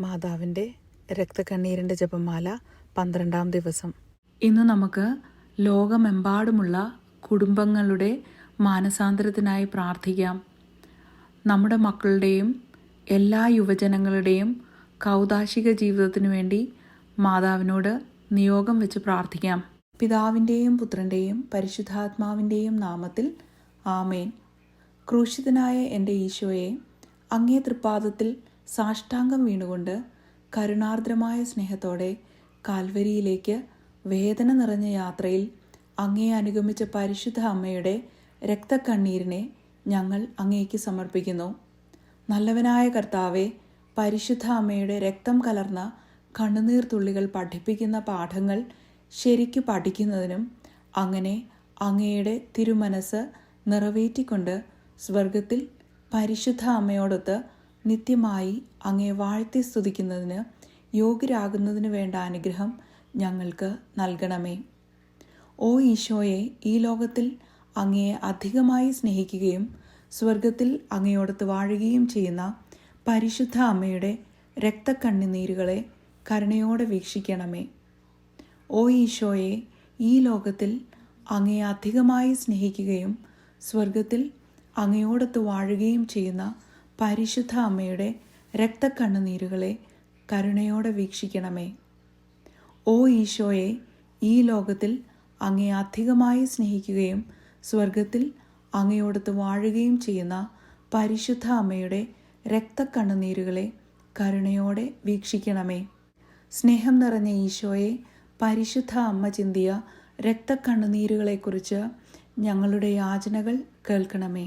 മാതാവിന്റെ രക്തക്കണ്ണീരിന്റെ ജപമാല പന്ത്രണ്ടാം ദിവസം. ഇന്ന് നമുക്ക് ലോകമെമ്പാടുമുള്ള കുടുംബങ്ങളുടെ മാനസാന്തരത്തിനായി പ്രാർത്ഥിക്കാം. നമ്മുടെ മക്കളുടെയും എല്ലാ യുവജനങ്ങളുടെയും കൗതാശിക ജീവിതത്തിനു വേണ്ടി മാതാവിനോട് നിയോഗം വെച്ച് പ്രാർത്ഥിക്കാം. പിതാവിന്റെയും പുത്രന്റെയും പരിശുദ്ധാത്മാവിന്റെയും നാമത്തിൽ ആമേൻ. ക്രൂശിതനായ എന്റെ ഈശോയെ അങ്ങേ തൃപ്പാദത്തിൽ സാഷ്ടാംഗം വീണുകൊണ്ട് കരുണാർദ്രമായ സ്നേഹത്തോടെ കാൽവരിയിലേക്ക് വേദന നിറഞ്ഞ യാത്രയിൽ അങ്ങേ അനുഗമിച്ച പരിശുദ്ധ അമ്മയുടെ രക്തക്കണ്ണീരിനെ ഞങ്ങൾ അങ്ങേക്ക് സമർപ്പിക്കുന്നു. നല്ലവനായ കർത്താവെ പരിശുദ്ധ അമ്മയുടെ രക്തം കലർന്ന കണ്ണുനീർ തുള്ളികൾ പഠിപ്പിക്കുന്ന പാഠങ്ങൾ ശരിക്കു പഠിക്കുന്നതിനും അങ്ങനെ അങ്ങയുടെ തിരുമനസ് നിറവേറ്റിക്കൊണ്ട് സ്വർഗത്തിൽ പരിശുദ്ധ അമ്മയോടൊത്ത് നിത്യമായി അങ്ങേ വാഴ്ത്തി സ്തുതിക്കുന്നതിന് യോഗ്യരാകുന്നതിന് വേണ്ട അനുഗ്രഹം ഞങ്ങൾക്ക് നൽകണമേ. ഓ ഈശോയെ ഈ ലോകത്തിൽ അങ്ങയെ അധികമായി സ്നേഹിക്കുകയും സ്വർഗത്തിൽ അങ്ങയോടത്ത് വാഴുകയും ചെയ്യുന്ന പരിശുദ്ധ അമ്മയുടെ രക്തക്കണ്ണുനീരുകളെ കരുണയോടെ വീക്ഷിക്കണമേ. ഓ ഈശോയെ ഈ ലോകത്തിൽ അങ്ങയെ അധികമായി സ്നേഹിക്കുകയും സ്വർഗത്തിൽ അങ്ങയോടത്ത് വാഴുകയും ചെയ്യുന്ന പരിശുദ്ധ അമ്മയുടെ രക്തക്കണ്ണുനീരുകളെ കരുണയോടെ വീക്ഷിക്കണമേ. ഓ ഈശോയെ ഈ ലോകത്തിൽ അങ്ങേ അധികമായി സ്നേഹിക്കുകയും സ്വർഗത്തിൽ അങ്ങയോടത്ത് വാഴുകയും ചെയ്യുന്ന പരിശുദ്ധ അമ്മയുടെ രക്തക്കണ്ണുനീരുകളെ കരുണയോടെ വീക്ഷിക്കണമേ. സ്നേഹം നിറഞ്ഞ ഈശോയെ പരിശുദ്ധ അമ്മ ചിന്തിയ രക്തക്കണ്ണുനീരുകളെക്കുറിച്ച് ഞങ്ങളുടെ യാചനകൾ കേൾക്കണമേ.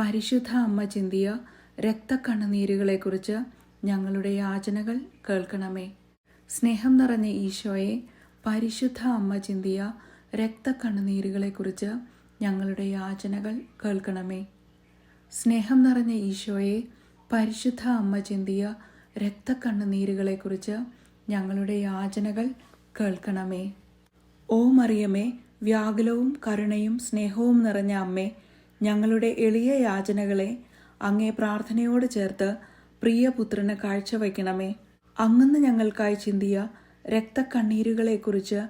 പരിശുദ്ധ അമ്മ ചിന്തിയ രക്തക്കണ്ണുനീരുകളെക്കുറിച്ച് ഞങ്ങളുടെ യാചനകൾ കേൾക്കണമേ. സ്നേഹം നിറഞ്ഞ ഈശോയെ പരിശുദ്ധ അമ്മ ചിന്തിയ രക്തക്കണ്ണുനീരുകളെക്കുറിച്ച് ഞങ്ങളുടെ യാചനകൾ കേൾക്കണമേ. സ്നേഹം നിറഞ്ഞ ഈശോയെ പരിശുദ്ധ അമ്മ ചിന്തിയ രക്തക്കണ്ണുനീരുകളെക്കുറിച്ച് ഞങ്ങളുടെ യാചനകൾ കേൾക്കണമേ. ഓ മറിയമേ വ്യാകുലവും കരുണയും സ്നേഹവും നിറഞ്ഞ അമ്മേ ഞങ്ങളുടെ എളിയ യാചനകളെ അങ്ങേ പ്രാർത്ഥനയോട് ചേർത്ത് പ്രിയപുത്രന് കാഴ്ചവെക്കണമേ അങ്ങന്ന് ഞങ്ങൾക്കായി ചിന്തിയ രക്തക്കണ്ണീരുകളെക്കുറിച്ച്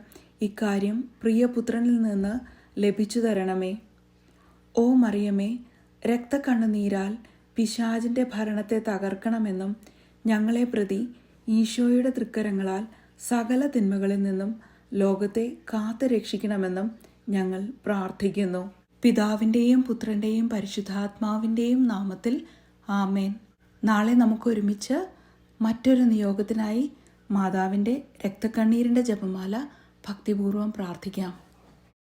ഇക്കാര്യം പ്രിയപുത്രനിൽ നിന്ന് ലഭിച്ചു തരണമേ. ഓ മറിയമേ രക്തക്കണ്ണുനീരാൽ പിശാജിന്റെ ഭരണത്തെ തകർക്കണമെന്നും ഞങ്ങളെ പ്രതി ഈശോയുടെ തൃക്കരങ്ങളാൽ സകല തിന്മകളിൽ നിന്നും ലോകത്തെ കാത്തു രക്ഷിക്കണമെന്നും ഞങ്ങൾ പ്രാർത്ഥിക്കുന്നു. പിതാവിന്റെയും പുത്രന്റെയും പരിശുദ്ധാത്മാവിന്റെയും നാമത്തിൽ ആമേൻ. നാളെ നമുക്ക് ഒരുമിച്ച് മറ്റൊരു നിയോഗത്തിനായി മാതാവിന്റെ രക്തക്കണ്ണീരിന്റെ ജപമാല ഭക്തിപൂർവം പ്രാർത്ഥിക്കാം.